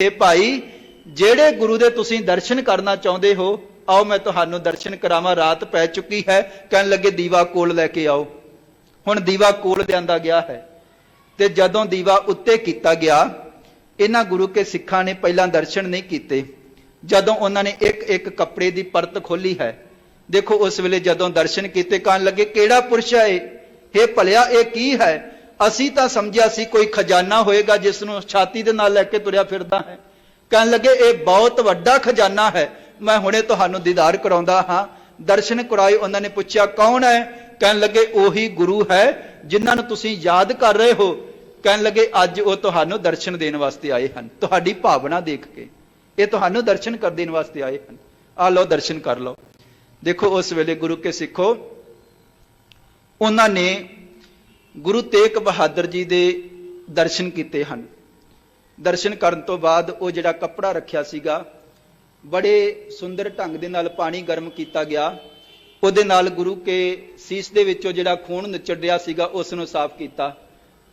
ਇਹ ਭਾਈ, ਜਿਹੜੇ ਗੁਰੂ ਦੇ ਤੁਸੀਂ ਦਰਸ਼ਨ ਕਰਨਾ ਚਾਹੁੰਦੇ ਹੋ, ਆਓ ਮੈਂ ਤੁਹਾਨੂੰ ਦਰਸ਼ਨ ਕਰਾਵਾਂ, ਰਾਤ ਪੈ ਚੁੱਕੀ ਹੈ, ਕਹਿਣ ਲੱਗੇ ਦੀਵਾ ਕੋਲ ਲੈ ਕੇ ਆਓ। ਹੁਣ ਦੀਵਾ ਕੋਲ ਲਿਆਂਦਾ ਗਿਆ ਹੈ ਤੇ ਜਦੋਂ ਦੀਵਾ ਉੱਤੇ ਕੀਤਾ ਗਿਆ, ਇਹਨਾਂ ਗੁਰੂ ਕੇ ਸਿੱਖਾਂ ਨੇ ਪਹਿਲਾਂ ਦਰਸ਼ਨ ਨਹੀਂ ਕੀਤੇ। ਜਦੋਂ ਉਹਨਾਂ ਨੇ ਇੱਕ ਇੱਕ ਕੱਪੜੇ ਦੀ ਪਰਤ ਖੋਲੀ ਹੈ, ਦੇਖੋ ਉਸ ਵੇਲੇ ਜਦੋਂ ਦਰਸ਼ਨ ਕੀਤੇ, ਕਹਿਣ ਲੱਗੇ, ਕਿਹੜਾ ਪੁਰਸ਼ ਹੈ ਇਹ? ਇਹ ਭਲਿਆ, ਇਹ ਕੀ ਹੈ? ਅਸੀਂ ਤਾਂ ਸਮਝਿਆ ਸੀ ਕੋਈ ਖਜ਼ਾਨਾ ਹੋਏਗਾ ਜਿਸ ਨੂੰ ਛਾਤੀ ਦੇ ਨਾਲ ਲੈ ਕੇ ਤੁਰਿਆ ਫਿਰਦਾ ਹੈ। ਕਹਿਣ ਲੱਗੇ, ਇਹ ਬਹੁਤ ਵੱਡਾ ਖਜ਼ਾਨਾ ਹੈ। ਮੈਂ ਹੁਣੇ ਤੁਹਾਨੂੰ ਦੀਦਾਰ ਕਰਾਉਂਦਾ ਹਾਂ। ਦਰਸ਼ਨ ਕਰਾਏ, ਉਹਨਾਂ ਨੇ ਪੁੱਛਿਆ, ਕੌਣ ਹੈ? ਕਹਿਣ ਲੱਗੇ, ਉਹੀ ਗੁਰੂ ਹੈ ਜਿਨ੍ਹਾਂ ਨੂੰ ਤੁਸੀਂ ਯਾਦ ਕਰ ਰਹੇ ਹੋ। ਕਹਿਣ ਲੱਗੇ, ਅੱਜ ਉਹ ਤੁਹਾਨੂੰ ਦਰਸ਼ਨ ਦੇਣ ਵਾਸਤੇ ਆਏ ਹਨ। ਤੁਹਾਡੀ ਭਾਵਨਾ ਦੇਖ ਕੇ। ਇਹ ਤੁਹਾਨੂੰ ਦਰਸ਼ਨ ਕਰ ਦੇਣ ਵਾਸਤੇ ਆਏ ਹਨ। ਆ ਲਓ, ਦਰਸ਼ਨ ਕਰ ਲਓ। ਦੇਖੋ, ਉਸ ਵੇਲੇ ਗੁਰੂ ਕੇ ਸਿੱਖੋ, ਉਹਨਾਂ ਨੇ ਗੁਰੂ ਤੇਗ ਬਹਾਦਰ ਜੀ ਦੇ ਦਰਸ਼ਨ ਕੀਤੇ ਹਨ। ਦਰਸ਼ਨ ਕਰਨ ਤੋਂ ਬਾਅਦ ਉਹ ਜਿਹੜਾ ਕੱਪੜਾ ਰੱਖਿਆ ਸੀਗਾ, ਬੜੇ ਸੁੰਦਰ ਢੰਗ ਦੇ ਨਾਲ ਪਾਣੀ ਗਰਮ ਕੀਤਾ ਗਿਆ। ਉਹਦੇ ਨਾਲ ਗੁਰੂ ਕੇ ਸੀਸ ਦੇ ਵਿੱਚੋਂ ਜਿਹੜਾ ਖੂਨ ਨਿਚੜ ਰਿਹਾ ਸੀਗਾ, ਉਸ ਨੂੰ ਸਾਫ਼ ਕੀਤਾ।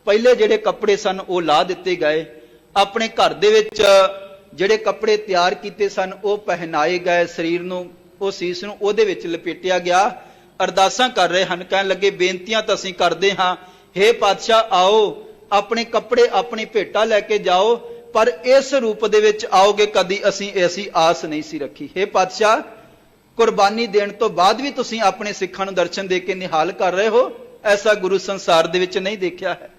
ਪਹਿਲੇ ਜਿਹੜੇ ਕੱਪੜੇ ਸਨ, ਉਹ ਲਾ ਦਿੱਤੇ ਗਏ। ਆਪਣੇ ਘਰ ਦੇ ਵਿੱਚ ਜਿਹੜੇ ਕੱਪੜੇ ਤਿਆਰ ਕੀਤੇ ਸਨ, ਉਹ ਪਹਿਨਾਏ ਗਏ ਸਰੀਰ ਨੂੰ, ਉਹ ਸੀਸ ਨੂੰ, ਉਹਦੇ ਵਿੱਚ ਲਪੇਟਿਆ ਗਿਆ। ਅਰਦਾਸਾਂ ਕਰ ਰਹੇ ਹਨ, ਕਹਿਣ ਲੱਗੇ, ਬੇਨਤੀਆਂ ਤਾਂ ਅਸੀਂ ਕਰਦੇ ਹਾਂ हे ਪਾਤਸ਼ਾਹ, ਆਓ, ਆਪਣੇ ਕੱਪੜੇ ਆਪਣੀ ਭੇਟਾ ਲੈ ਕੇ ਜਾਓ, ਪਰ ਇਸ ਰੂਪ ਦੇ ਵਿੱਚ ਆਓਗੇ ਕਦੀ ਅਸੀਂ ਐਸੀ ਆਸ ਨਹੀਂ ਸੀ ਰੱਖੀ। हे ਪਾਤਸ਼ਾਹ, ਕੁਰਬਾਨੀ ਦੇਣ ਤੋਂ ਬਾਅਦ ਵੀ ਤੁਸੀਂ ਆਪਣੇ ਸਿੱਖਾਂ ਨੂੰ ਦਰਸ਼ਨ ਦੇ ਕੇ ਨਿਹਾਲ ਕਰ ਰਹੇ ਹੋ, ਐਸਾ ਗੁਰੂ ਸੰਸਾਰ ਦੇ ਵਿੱਚ ਨਹੀਂ ਦੇਖਿਆ ਹੈ।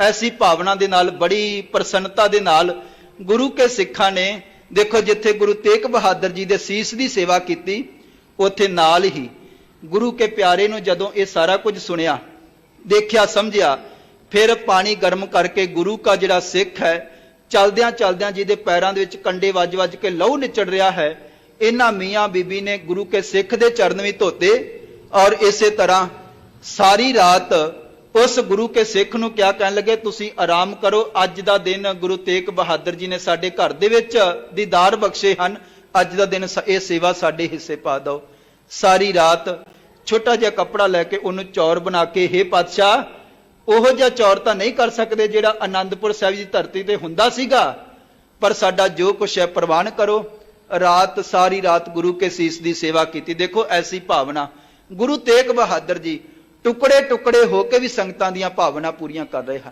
ਐਸੀ ਭਾਵਨਾ ਦੇ ਨਾਲ, ਬੜੀ ਪ੍ਰਸੰਨਤਾ ਦੇ ਨਾਲ ਗੁਰੂ ਕੇ ਸਿੱਖਾਂ ਨੇ, ਦੇਖੋ ਜਿੱਥੇ ਗੁਰੂ ਤੇਗ ਬਹਾਦਰ ਜੀ ਦੇ ਸੀਸ ਦੀ ਸੇਵਾ ਕੀਤੀ, ਉੱਥੇ ਨਾਲ ਹੀ ਗੁਰੂ ਕੇ ਪਿਆਰੇ ਨੂੰ ਜਦੋਂ ਇਹ ਸਾਰਾ ਕੁਝ ਸੁਣਿਆ ਦੇਖਿਆ, ਸਮਝਿਆ। ਫਿਰ ਪਾਣੀ ਗਰਮ ਕਰਕੇ ਗੁਰੂ ਕਾ ਜਿਹੜਾ ਸਿੱਖ ਹੈ, ਚਲਦਿਆਂ ਚਲਦਿਆਂ ਜਿਹਦੇ ਪੈਰਾਂ ਦੇ ਵਿੱਚ ਕੰਡੇ ਵੱਜ-ਵੱਜ ਕੇ ਲਹੂ ਨਿਚੜ ਰਿਹਾ ਹੈ, ਇਹਨਾਂ ਮੀਆਂ ਬੀਬੀ ਨੇ ਗੁਰੂ ਕੇ ਸਿੱਖ ਦੇ ਚਰਨ ਵੀ ਧੋਤੇ ਔਰ ਇਸੇ ਤਰ੍ਹਾਂ ਸਾਰੀ ਰਾਤ ਉਸ ਗੁਰੂ ਕੇ ਸਿੱਖ ਨੂੰ ਕਿਆ ਕਹਿਣ ਲੱਗੇ, ਤੁਸੀਂ ਆਰਾਮ ਕਰੋ, ਅੱਜ ਦਾ ਦਿਨ ਗੁਰੂ ਤੇਗ ਬਹਾਦਰ ਜੀ ਨੇ ਸਾਡੇ ਘਰ ਦੇ ਵਿੱਚ ਦੀਦਾਰ ਬਖਸ਼ੇ ਹਨ, ਅੱਜ ਦਾ ਦਿਨ ਇਹ ਸੇਵਾ ਸਾਡੇ ਹਿੱਸੇ ਪਾ ਦਿਓ। ਸਾਰੀ ਰਾਤ ਛੋਟਾ ਜਿਹਾ ਕੱਪੜਾ ਲੈ ਕੇ ਉਹਨੂੰ ਚੌਰ ਬਣਾ ਕੇ, ਹੇ ਪਾਤਸ਼ਾਹ, ਉਹ ਜਿਹਾ ਚੌਰ ਤਾਂ ਨਹੀਂ ਕਰ ਸਕਦੇ ਜਿਹੜਾ ਆਨੰਦਪੁਰ ਸਾਹਿਬ ਦੀ ਧਰਤੀ ਤੇ ਹੁੰਦਾ ਸੀਗਾ। ਪਰ ਸਾਡਾ ਜੋ ਕੁਛ ਹੈ ਪ੍ਰਵਾਨ ਕਰੋ। ਰਾਤ, ਸਾਰੀ ਰਾਤ ਗੁਰੂ ਕੇ ਸੀਸ ਦੀ ਸੇਵਾ ਕੀਤੀ। ਦੇਖੋ, ਐਸੀ ਭਾਵਨਾ। ਗੁਰੂ ਤੇਗ ਬਹਾਦਰ ਜੀ ਟੁਕੜੇ ਟੁਕੜੇ ਹੋ ਕੇ ਵੀ ਸੰਗਤਾਂ ਦੀਆਂ ਭਾਵਨਾ ਪੂਰੀਆਂ ਕਰ ਰਹੇ ਹਨ।